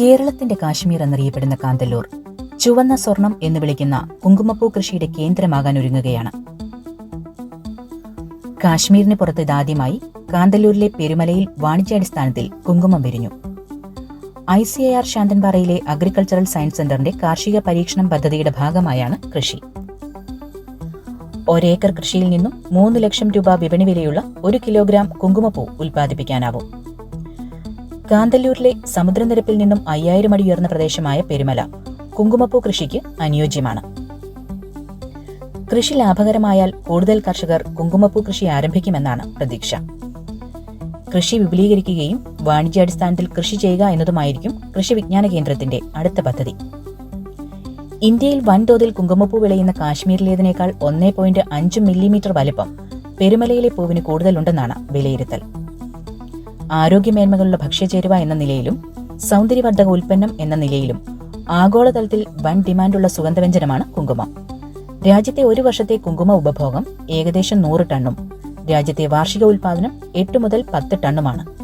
കേരളത്തിന്റെ കാശ്മീർ എന്നറിയപ്പെടുന്ന കാന്തല്ലൂർ ചുവന്ന സ്വർണം എന്ന് വിളിക്കുന്ന കുങ്കുമപ്പൂ കൃഷിയുടെ കേന്ദ്രമാകാൻ ഒരുങ്ങുകയാണ്. കാശ്മീരിന് പുറത്ത് ഇതാദ്യമായി കാന്തല്ലൂരിലെ പെരുമലയിൽ വാണിജ്യാടിസ്ഥാനത്തിൽ കുങ്കുമം വിരിഞ്ഞു. ഐ സി ഐ ആർ ശാന്തൻപാറയിലെ അഗ്രികൾച്ചറൽ സയൻസ് സെന്ററിന്റെ കാർഷിക പരീക്ഷണം പദ്ധതിയുടെ ഭാഗമായാണ് കൃഷി. ഒരേക്കർ കൃഷിയിൽ നിന്നും മൂന്ന് ലക്ഷം രൂപ വിപണി വിലയുള്ള ഒരു കിലോഗ്രാം കുങ്കുമപ്പൂ ഉൽപ്പാദിപ്പിക്കാനാവും. കാന്തല്ലൂരിലെ സമുദ്രനിരപ്പിൽ നിന്നും അയ്യായിരം അടി ഉയർന്ന പ്രദേശമായ പെരുമല കുങ്കുമപ്പൂ കൃഷിക്ക് അനുയോജ്യമാണ്. കൃഷി ലാഭകരമായാൽ കൂടുതൽ കർഷകർ കുങ്കുമപ്പൂ കൃഷി ആരംഭിക്കുമെന്നാണ് പ്രതീക്ഷ. കൃഷി വിപുലീകരിക്കുകയും വാണിജ്യാടിസ്ഥാനത്തിൽ കൃഷി ചെയ്യുക എന്നതുമായിരിക്കും കൃഷി വിജ്ഞാന കേന്ദ്രത്തിന്റെ അടുത്ത പദ്ധതി. ഇന്ത്യയിൽ വൻതോതിൽ കുങ്കുമപ്പൂ വിളയുന്ന കാശ്മീരിലേതിനേക്കാൾ ഒന്നേ പോയിന്റ് അഞ്ച് മില്ലിമീറ്റർ വലിപ്പം പെരുമലയിലെ പൂവിന് കൂടുതലുണ്ടെന്നാണ് വിലയിരുത്തൽ. ആരോഗ്യമേന്മകളുള്ള ഭക്ഷ്യചേരുവ എന്ന നിലയിലും സൗന്ദര്യവർദ്ധക ഉൽപ്പന്നം എന്ന നിലയിലും ആഗോളതലത്തിൽ വൻ ഡിമാൻഡുള്ള സുഗന്ധവ്യഞ്ജനമാണ് കുങ്കുമം. രാജ്യത്തെ ഒരു വർഷത്തെ കുങ്കുമ ഉപഭോഗം ഏകദേശം നൂറ് ടണ്ണും. രാജ്യത്തെ വാർഷിക ഉൽപാദനം എട്ട് മുതൽ പത്ത് ടണ്ണുമാണ്.